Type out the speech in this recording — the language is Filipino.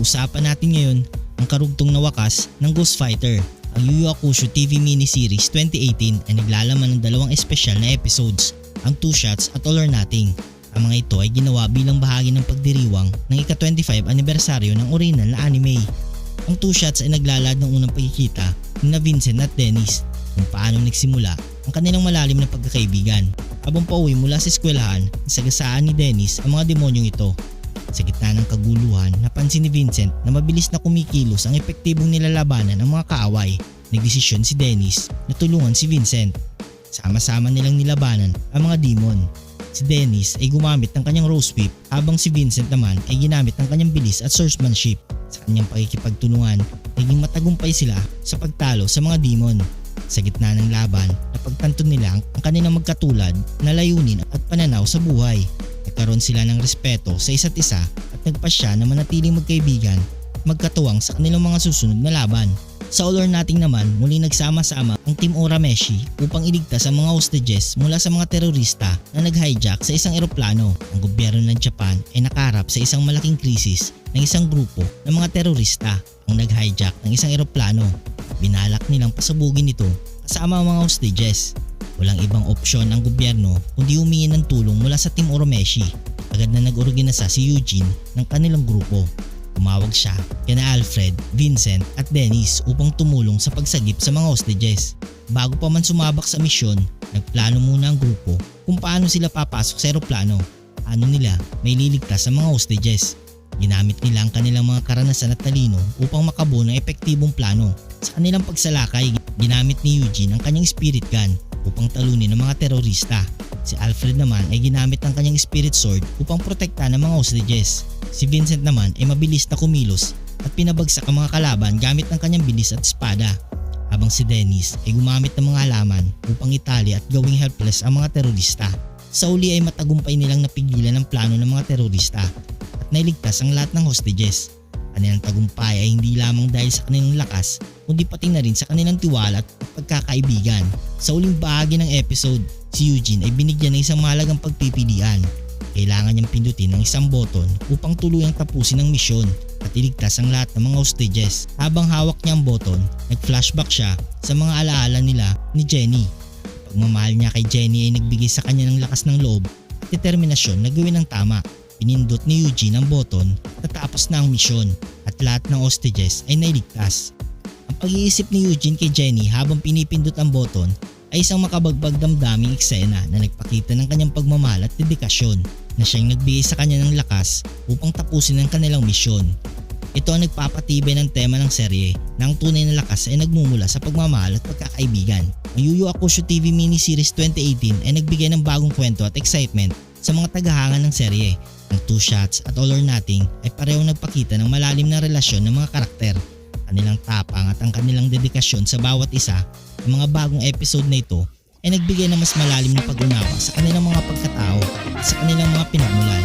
Pag-uusapan natin ngayon ang karugtong na wakas ng Ghost Fighter. Ang Yu Yu Hakusho TV miniseries 2018 ay naglalaman ng dalawang espesyal na episodes, ang Two Shots at All or Nothing. Ang mga ito ay ginawa bilang bahagi ng pagdiriwang ng ika-25 anibersaryo ng original na anime. Ang Two Shots ay naglalad ng unang pagkikita ni Vincent at Dennis kung paano nagsimula ang kanilang malalim na pagkakaibigan. Habang pauwi mula sa eskwelahan, nasagasaan ni Dennis ang mga demonyong ito. Sa gitna ng kaguluhan, napansin ni Vincent na mabilis na kumikilos ang epektibong nilalabanan ng mga kaaway. Nagdesisyon si Dennis na tulungan si Vincent. Sama-sama nilang nilabanan ang mga demon. Si Dennis ay gumamit ng kanyang rose whip habang si Vincent naman ay ginamit ng kanyang bilis at swordsmanship. Sa kanyang pakikipagtulungan, naging matagumpay sila sa pagtalo sa mga demon. Sa gitna ng laban, napagtanto nila ang kanilang magkatulad na layunin at pananaw sa buhay. Nagkaroon sila ng respeto sa isa't isa at nagpasya na manatiling magkaibigan at magkatuwang sa kanilang mga susunod na laban. Sa All or Nothing naman, muli nagsama-sama ang Team Urameshi upang iligtas ang mga hostages mula sa mga terorista na nag-hijack sa isang eroplano. Ang gobyerno ng Japan ay nakarap sa isang malaking krisis ng isang grupo ng mga terorista ang nag-hijack ng isang eroplano. Binalak nilang pasabugin ito kasama ang mga hostages. Walang ibang opsyon ang gobyerno kundi humingi ng tulong mula sa Team Oromeshi. Agad na nag-organisa si Eugene ng kanilang grupo. Tumawag siya kina Alfred, Vincent at Dennis upang tumulong sa pagsagip sa mga hostages. Bago pa man sumabak sa misyon, nagplano muna ang grupo kung paano sila papasok sa eroplano. Ano nila may liligtas sa mga hostages. Ginamit nila ang kanilang mga karanasan at talino upang makabuo ng epektibong plano. Sa kanilang pagsalakay, ginamit ni Eugene ang kanyang spirit gun upang talunin ang mga terorista. Si Alfred naman ay ginamit ang kanyang spirit sword upang protektahan ang mga hostages. Si Vincent naman ay mabilis na kumilos at pinabagsak ang mga kalaban gamit ang kanyang bilis at espada. Habang si Dennis ay gumamit ng mga halaman upang itali at gawing helpless ang mga terorista. Sa uli ay matagumpay nilang napigilan ang plano ng mga terorista at nailigtas ang lahat ng hostages. Kanilang tagumpay ay hindi lamang dahil sa kanilang lakas kundi pati na rin sa kanilang tiwala at pagkakaibigan. Sa uling bahagi ng episode, si Eugene ay binigyan ng isang mahalagang pagpipilian. Kailangan niyang pindutin ng isang button upang tuluyang tapusin ang misyon at iligtas ang lahat ng mga hostages. Habang hawak niya ang button, nag-flashback siya sa mga alaala nila ni Jenny. Pagmamahal niya kay Jenny ay nagbigay sa kanya ng lakas ng loob at determinasyon na gawin ang tama. Pinindot ni Eugene ang button natapos na ang misyon at lahat ng hostages ay nailigtas. Pag-iisip ni Eugene kay Jenny habang pinipindot ang button ay isang makabagbag damdaming eksena na nagpakita ng kanyang pagmamahal at dedikasyon na siyang nagbigay sa kanya ng lakas upang tapusin ang kanilang misyon. Ito ang nagpapatibay ng tema ng serye na ang tunay na lakas ay nagmumula sa pagmamahal at pagkakaibigan. Ang Yu Yu Hakusho TV miniseries 2018 ay nagbigay ng bagong kwento at excitement sa mga tagahanga ng serye. Ang Two Shots at All or Nothing ay parehong nagpakita ng malalim na relasyon ng mga karakter kanilang tapang at ang kanilang dedikasyon sa bawat isa ng mga bagong episode na ito ay nagbigay ng mas malalim na pag-unawa sa kanilang mga pagkatao at sa kanilang mga pinagmulan.